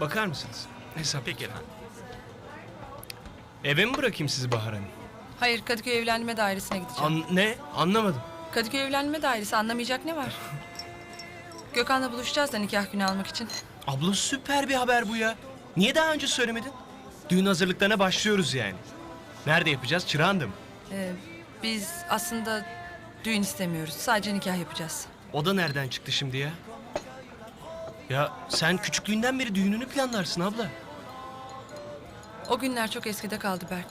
bakar mısınız? Hesap. Peki efendim. Eve mi bırakayım sizi Bahar Hanım? Hayır Kadıköy Evlenme Dairesi'ne gideceğim. An ne? Anlamadım. Kadıköy Evlenme Dairesi anlamayacak ne var? Gökhan'la buluşacağız da nikah günü almak için. Abla süper bir haber bu ya. Niye daha önce söylemedin? Düğün hazırlıklarına başlıyoruz yani. Nerede yapacağız? Çırağan'da mı? Ee, biz aslında düğün istemiyoruz. Sadece nikah yapacağız. O da nereden çıktı şimdi ya? Ya sen küçüklüğünden beri düğününü planlarsın abla. O günler çok eskide kaldı Berk.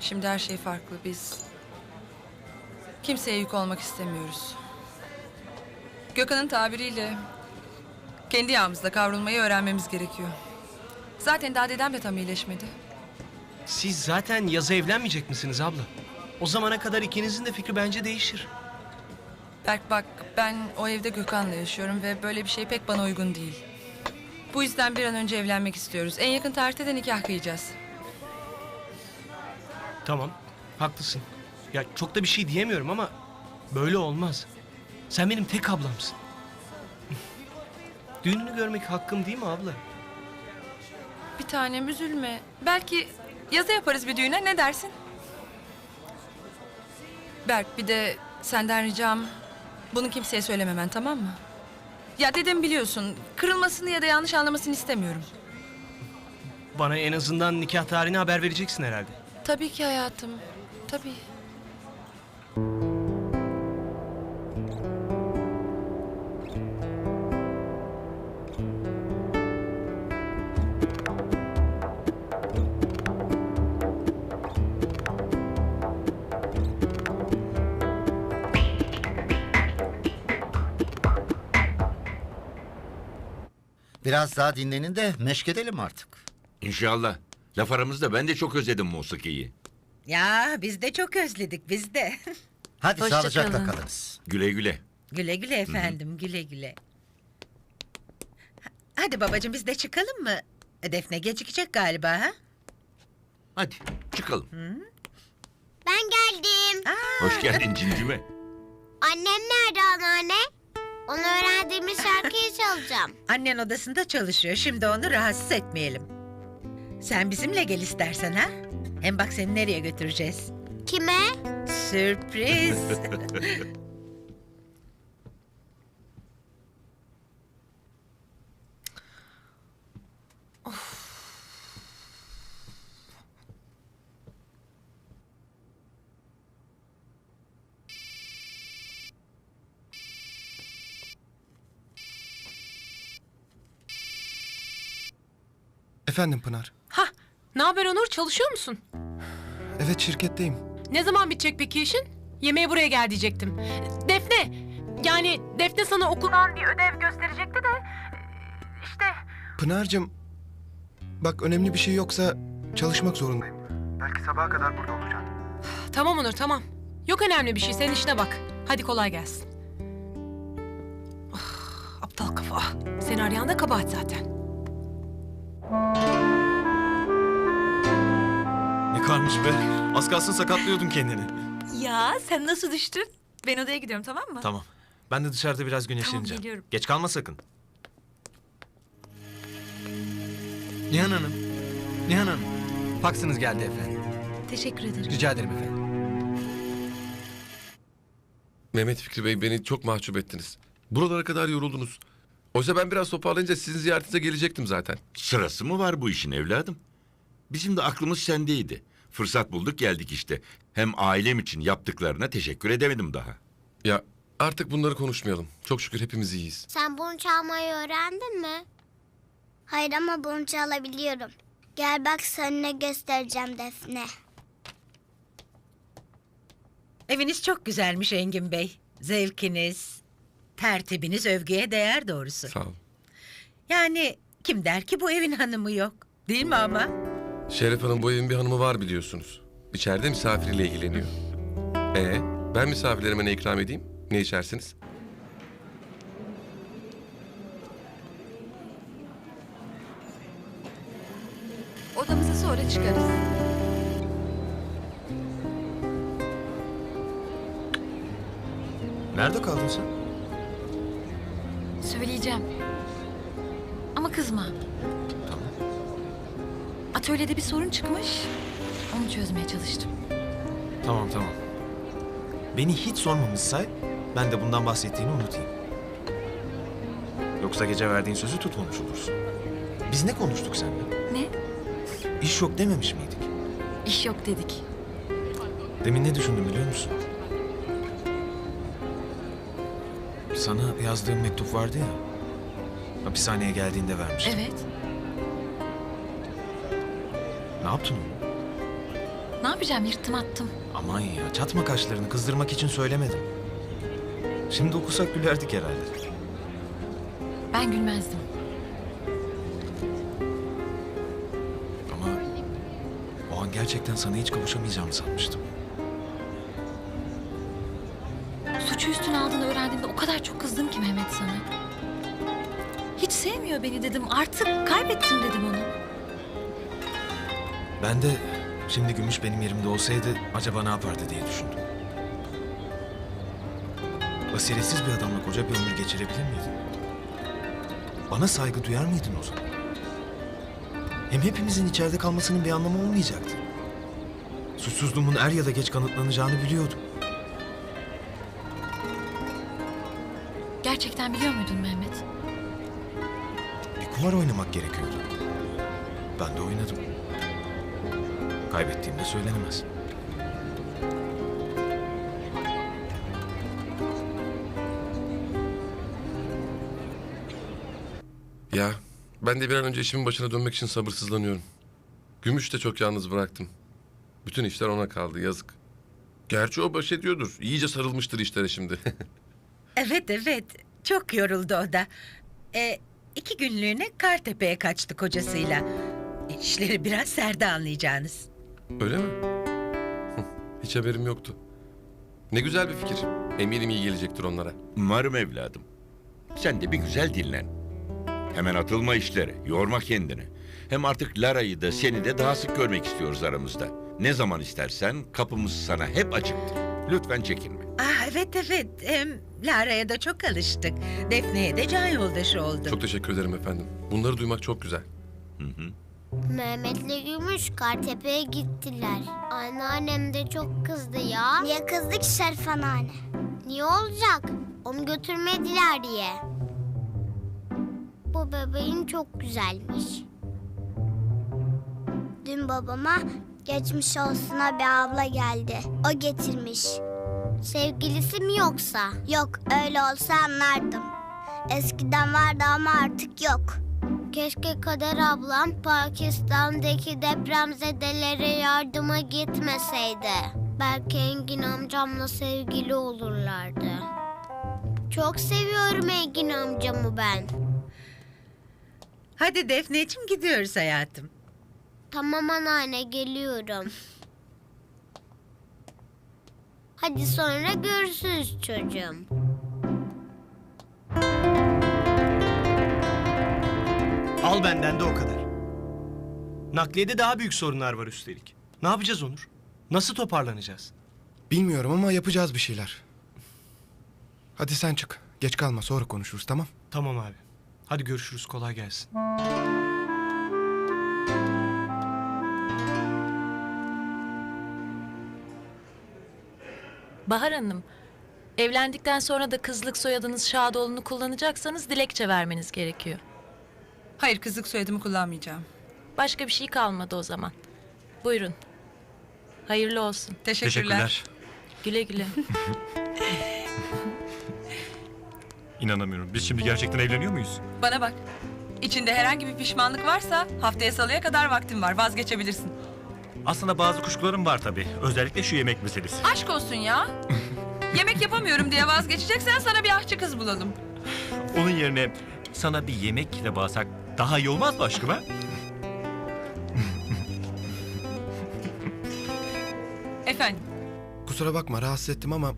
Şimdi her şey farklı. Biz kimseye yük olmak istemiyoruz. Gökhan'ın tabiriyle kendi yağımızda kavrulmayı öğrenmemiz gerekiyor. Zaten daha dedem de tam iyileşmedi. Siz zaten yazı evlenmeyecek misiniz abla? O zamana kadar ikinizin de fikri bence değişir. Berk bak ben o evde Gökhan'la yaşıyorum ve böyle bir şey pek bana uygun değil. Bu yüzden bir an önce evlenmek istiyoruz. En yakın tarihte de nikah kıyacağız. Tamam, haklısın. Ya çok da bir şey diyemiyorum ama böyle olmaz. Sen benim tek ablamsın. Düğününü görmek hakkım değil mi abla? Bir tanem üzülme. Belki yazı yaparız bir düğüne ne dersin? Berk bir de senden ricam bunu kimseye söylememen tamam mı? Ya dedim biliyorsun kırılmasını ya da yanlış anlamasını istemiyorum. Bana en azından nikah tarihini haber vereceksin herhalde. Tabii ki hayatım. Tabii. Biraz daha dinlenin de meşk edelim artık. İnşallah. Laf aramızda ben de çok özledim musikiyi. Ya biz de çok özledik biz de. Hadi Hoşça sağlıcakla kalın. kalınız. Güle güle. güle güle efendim güle güle. Hadi babacığım biz de çıkalım mı? Defne gecikecek galiba ha? Hadi çıkalım. Ben geldim. Hoş geldin cincime. Annem nerede anneanne? Onu öğrendiğimiz şarkıyı çalacağım. Annen odasında çalışıyor şimdi onu rahatsız etmeyelim. Sen bizimle gel istersen ha? Hem bak seni nereye götüreceğiz? Kime? Sürpriz. Efendim Pınar. Hah, ne haber Onur? Çalışıyor musun? Evet şirketteyim. Ne zaman bitecek peki işin? Yemeğe buraya gel diyecektim. Defne, yani Defne sana okuldan bir ödev gösterecekti de... işte... Pınar'cığım. Bak önemli bir şey yoksa çalışmak zorundayım. Belki sabaha kadar burada olacağım. Tamam Onur, tamam. Yok önemli bir şey, senin işine bak. Hadi kolay gelsin. Ah, aptal kafa. Seni arayan da kabahat zaten. Ne karmış be. Az kalsın sakatlıyordun kendini. Ya sen nasıl düştün? Ben odaya gidiyorum tamam mı? Tamam. Ben de dışarıda biraz güneşleneceğim. geliyorum. Geç kalma sakın. Nihan Hanım. Nihan Hanım. Faksınız geldi efendim. Teşekkür ederim. Rica ederim efendim. Mehmet Fikri Bey beni çok mahcup ettiniz. Buralara kadar yoruldunuz. Oysa ben biraz toparlayınca sizin ziyaretinize gelecektim zaten. Sırası mı var bu işin evladım? Bizim de aklımız sendeydi. Fırsat bulduk geldik işte. Hem ailem için yaptıklarına teşekkür edemedim daha. Ya artık bunları konuşmayalım. Çok şükür hepimiz iyiyiz. Sen bunu çalmayı öğrendin mi? Hayır ama bunu çalabiliyorum. Gel bak sana ne göstereceğim Defne. Eviniz çok güzelmiş Engin Bey. Zevkiniz, tertibiniz övgüye değer doğrusu. Sağ ol. Yani kim der ki bu evin hanımı yok? Değil mi ama? Şeref Hanım bu evin bir hanımı var biliyorsunuz. İçeride misafiriyle ilgileniyor. Ee, ben misafirlerime ne ikram edeyim? Ne içersiniz? Odamıza sonra çıkarız. Nerede kaldın sen? Söyleyeceğim. Ama Ama kızma. Tamam. Atölyede bir sorun çıkmış. Onu çözmeye çalıştım. Tamam tamam. Beni hiç sormamışsa ben de bundan bahsettiğini unutayım. Yoksa gece verdiğin sözü tutmamış olursun. Biz ne konuştuk seninle? Ne? İş yok dememiş miydik? İş yok dedik. Demin ne düşündüm biliyor musun? Sana yazdığım mektup vardı ya. Hapishaneye geldiğinde vermiştim. Evet. Ne yaptın onu? Ne yapacağım? Yırttım attım. Aman ya çatma kaşlarını kızdırmak için söylemedim. Şimdi okusak gülerdik herhalde. Ben gülmezdim. Ama o an gerçekten sana hiç kavuşamayacağımı sanmıştım. Suçu üstüne aldığını öğrendiğimde o kadar çok kızdım ki Mehmet sana. Hiç sevmiyor beni dedim. Artık kaybettim dedim onu. Ben de şimdi Gümüş benim yerimde olsaydı acaba ne yapardı diye düşündüm. Basiretsiz bir adamla koca bir ömür geçirebilir miydin? Bana saygı duyar mıydın o zaman? Hem hepimizin içeride kalmasının bir anlamı olmayacaktı. Suçsuzluğumun er ya da geç kanıtlanacağını biliyordum. Gerçekten biliyor muydun Mehmet? Bir kumar oynamak gerekiyordu. Ben de oynadım. Kaybettiğimde söylenemez. Ya ben de bir an önce işimin başına dönmek için sabırsızlanıyorum. Gümüş de çok yalnız bıraktım. Bütün işler ona kaldı yazık. Gerçi o baş ediyordur. İyice sarılmıştır işlere şimdi. Evet evet. Çok yoruldu o da. E, iki günlüğüne Kartepe'ye kaçtı kocasıyla. İşleri biraz serde anlayacağınız. Öyle mi? Hı, Hiç haberim yoktu. Ne güzel bir fikir. Eminim iyi gelecektir onlara. Umarım evladım. Sen de bir güzel dinlen. Hemen atılma işlere, yorma kendini. Hem artık Lara'yı da seni de daha sık görmek istiyoruz aramızda. Ne zaman istersen kapımız sana hep açıktır. Lütfen çekinme. Ah evet evet. Hem Lara'ya da çok alıştık. Defne'ye de can yoldaşı oldu. Çok teşekkür ederim efendim. Bunları duymak çok güzel. Mehmet'le Gümüş Kartepe'ye gittiler. Anneannem de çok kızdı ya. Niye kızdı ki Şerif anneanne? Niye olacak? Onu götürmediler diye. Bu bebeğin çok güzelmiş. Dün babama geçmiş olsuna bir abla geldi. O getirmiş. Sevgilisi mi yoksa? Yok öyle olsa anlardım. Eskiden vardı ama artık yok. Keşke Kader ablam Pakistan'daki depremzedelere yardıma gitmeseydi. Belki Engin amcamla sevgili olurlardı. Çok seviyorum Engin amcamı ben. Hadi Defneciğim gidiyoruz hayatım. Tamam anneanne geliyorum. Hadi sonra görüşürüz çocuğum. Al benden de o kadar. Nakliyede daha büyük sorunlar var üstelik. Ne yapacağız Onur? Nasıl toparlanacağız? Bilmiyorum ama yapacağız bir şeyler. Hadi sen çık. Geç kalma sonra konuşuruz tamam? Tamam abi. Hadi görüşürüz. Kolay gelsin. Bahar Hanım, evlendikten sonra da kızlık soyadınız Şadoğlu'nu kullanacaksanız dilekçe vermeniz gerekiyor. Hayır kızlık soyadımı kullanmayacağım. Başka bir şey kalmadı o zaman. Buyurun. Hayırlı olsun. Teşekkürler. Güle güle. İnanamıyorum. Biz şimdi gerçekten evleniyor muyuz? Bana bak. İçinde herhangi bir pişmanlık varsa haftaya salıya kadar vaktin var. Vazgeçebilirsin. Aslında bazı kuşkularım var tabii. Özellikle şu yemek meselesi. Aşk olsun ya. Yemek yapamıyorum diye vazgeçeceksen sana bir aşçı kız bulalım. Onun yerine sana bir yemekle bağırsak daha iyi olmaz mı aşkım ha? Efendim. Kusura bakma rahatsız ettim ama...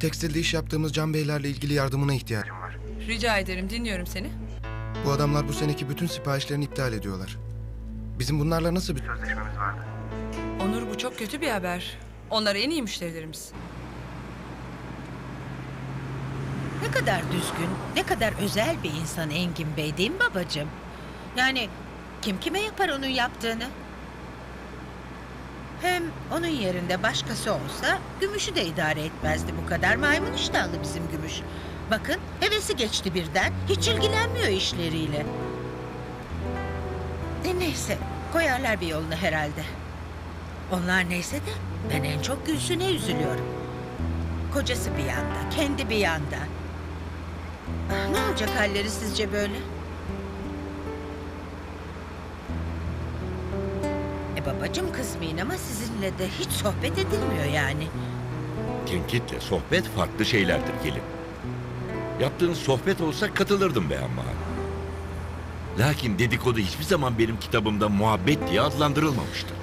Tekstilde iş yaptığımız Can Beylerle ilgili yardımına ihtiyacım var. Rica ederim dinliyorum seni. Bu adamlar bu seneki bütün siparişlerini iptal ediyorlar. Bizim bunlarla nasıl bir sözleşmemiz vardı? Onur bu çok kötü bir haber. Onlar en iyi müşterilerimiz. Ne kadar düzgün, ne kadar özel bir insan Engin Bey değil mi babacığım? Yani kim kime yapar onun yaptığını? Hem onun yerinde başkası olsa Gümüş'ü de idare etmezdi bu kadar. Maymun iştahlı bizim Gümüş. Bakın hevesi geçti birden. Hiç ilgilenmiyor işleriyle. E neyse koyarlar bir yolunu herhalde. Onlar neyse de ben en çok Gülsün'e üzülüyorum. Kocası bir yanda, kendi bir yanda. Ne olacak halleri sizce böyle? E babacığım kızmayın ama sizinle de hiç sohbet edilmiyor yani. Tenkitle sohbet farklı şeylerdir gelin. Yaptığınız sohbet olsa katılırdım be ama. Lakin dedikodu hiçbir zaman benim kitabımda muhabbet diye adlandırılmamıştır.